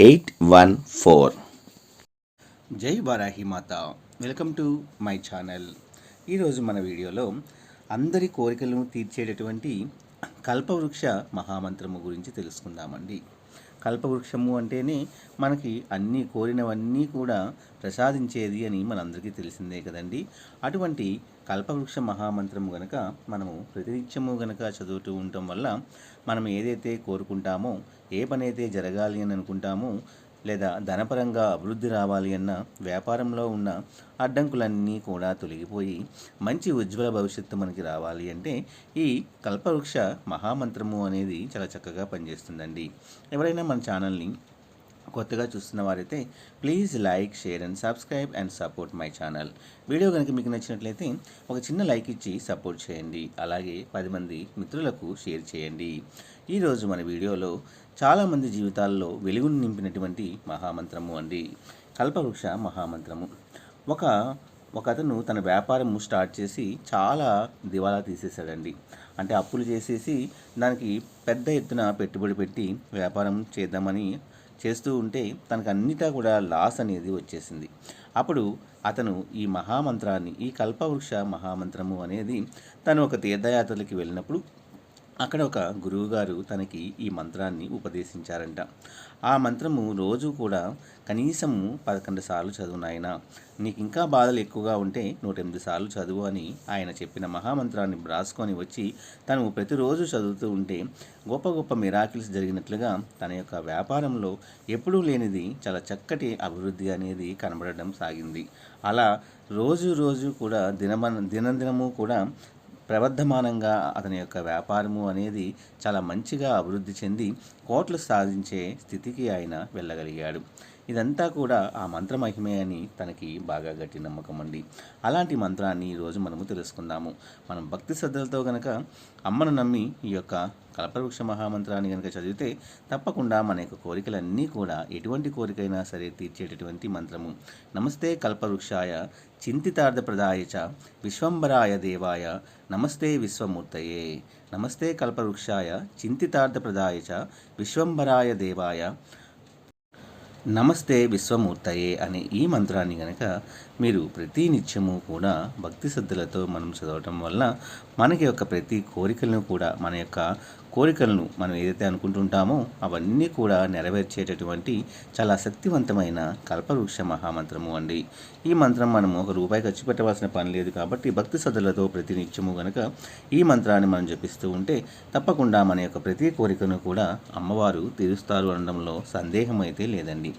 eight one four. జై వారాహి మాత. Welcome to my channel. ఈరోజు మన వీడియోలో అందరి కోరికలను తీర్చేటటువంటి కల్పవృక్ష మహామంత్రము గురించి తెలుసుకుందామండి. కల్పవృక్షము అంటేనే మనకి అన్ని కోరినవన్నీ కూడా ప్రసాదించేది అని మనందరికీ తెలిసిందే కదండి. అటువంటి కల్పవృక్ష మహామంత్రము గనక మనము ప్రతినిత్యము గనక చదువుతూ ఉండటం వల్ల మనం ఏదైతే కోరుకుంటామో ఏ పనైతే జరగాలి అని అనుకుంటామో లేదా ధనపరంగా అభివృద్ధి రావాలి అన్న వ్యాపారంలో ఉన్న అడ్డంకులన్నీ కూడా తొలగిపోయి మంచి ఉజ్వల భవిష్యత్తు మనకి రావాలి అంటే ఈ కల్పవృక్ష మహామంత్రము అనేది చాలా చక్కగా పనిచేస్తుందండి. ఎవరైనా మన ఛానల్ని కొత్తగా చూస్తున్న వారైతే please like share and subscribe and support my channel. Video కనుక మీకు నచ్చినట్లయితే ఒక చిన్న లైక్ ఇచ్చి సపోర్ట్ చేయండి. అలాగే పది మంది మిత్రులకు షేర్ చేయండి. ఈరోజు మన వీడియోలో చాలామంది జీవితాల్లో వెలుగును నింపినటువంటి మహామంత్రము అండి. కల్పవృక్ష మహామంత్రము. ఒక ఒక అతను తన వ్యాపారం స్టార్ట్ చేసి చాలా దివాలా తీసేశాడండి. అంటే అప్పులు చేసేసి దానికి పెద్ద ఎత్తున పెట్టుబడి పెట్టి వ్యాపారం చేద్దామని చేస్తూ ఉంటే తనకు అన్నిటా కూడా లాస్ అనేది వచ్చేసింది. అప్పుడు అతను ఈ మహామంత్రాన్ని ఈ కల్పవృక్ష మహామంత్రము అనేది తను ఒక తీర్థయాత్రలకి వెళ్ళినప్పుడు అక్కడ ఒక గురువుగారు తనకి ఈ మంత్రాన్ని ఉపదేశించారంట. ఆ మంత్రము రోజు కూడా కనీసము పదకొండు సార్లు చదువు నాయన. నీకు ఇంకా బాధలు ఎక్కువగా ఉంటే నూట ఎనిమిది సార్లు చదువు అని ఆయన చెప్పిన మహామంత్రాన్ని రాసుకొని వచ్చి తను ప్రతిరోజు చదువుతూ ఉంటే గొప్ప గొప్ప మిరాకిల్స్ జరిగినట్లుగా తన యొక్క వ్యాపారంలో ఎప్పుడూ లేనిది చాలా చక్కటి అభివృద్ధి అనేది కనబడడం సాగింది. అలా రోజు రోజు కూడా దినమన దినదినము కూడా ప్రవర్ధమానంగా అతని యొక్క వ్యాపారము అనేది చాలా మంచిగా అభివృద్ధి చెంది కోట్లు సాధించే స్థితికి ఆయన వెళ్ళగలిగాడు. ఇదంతా కూడా ఆ మంత్ర మహిమే అని తనకి బాగా గట్టి నమ్మకం అండి. అలాంటి మంత్రాన్ని ఈరోజు మనము తెలుసుకుందాము. మనం భక్తి శ్రద్ధలతో కనుక అమ్మను నమ్మి ఈ యొక్క కల్పవృక్ష మహామంత్రాన్ని కనుక చదివితే తప్పకుండా మన యొక్క కోరికలన్నీ కూడా ఎటువంటి కోరికైనా సరే తీర్చేటటువంటి మంత్రము. నమస్తే కల్పవృక్షాయ చింతితార్థప్రదాయ చ విశ్వంబరాయ దేవాయ నమస్తే విశ్వమూర్తయే. నమస్తే కల్పవృక్షాయ చింతితార్థప్రదాయ చ విశ్వంబరాయ దేవాయ నమస్తే విశ్వమూర్తయే అనే ఈ మంత్రాన్ని కనుక మీరు ప్రతి నిత్యము కూడా భక్తి శ్రద్ధలతో మనం చదవటం వల్ల మనకి యొక్క ప్రతి కోరికలను కూడా మన యొక్క కోరికలను మనం ఏదైతే అనుకుంటుంటామో అవన్నీ కూడా నెరవేర్చేటటువంటి చాలా శక్తివంతమైన కల్పవృక్ష మహామంత్రము అండి. ఈ మంత్రం మనము ఒక రూపాయి ఖర్చు పెట్టవలసిన పని లేదు కాబట్టి భక్తి శ్రద్ధలతో ప్రతి నిత్యము కనుక ఈ మంత్రాన్ని మనం జపిస్తూ ఉంటే తప్పకుండా మన యొక్క ప్రతి కోరికను కూడా అమ్మవారు తీరుస్తారు అనడంలో సందేహం అయితే లేదండి.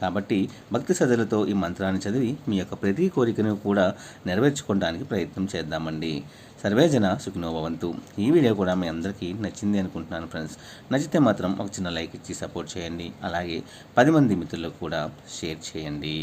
కాబట్టి భక్తి శ్రద్ధలతో ఈ మంత్రాన్ని చదివి మీ యొక్క ప్రతి కోరికను కూడా నెరవేర్చుకోవడానికి ప్రయత్నం చేద్దామండి. సర్వేజన సుఖినోభవంతు ఈ వీడియో కూడా మీ అందరికీ నచ్చింది అనుకుంటున్నాను ఫ్రెండ్స్. నచ్చితే మాత్రం ఒక చిన్న లైక్ ఇచ్చి సపోర్ట్ చేయండి. అలాగే పది మంది మిత్రులకు కూడా షేర్ చేయండి.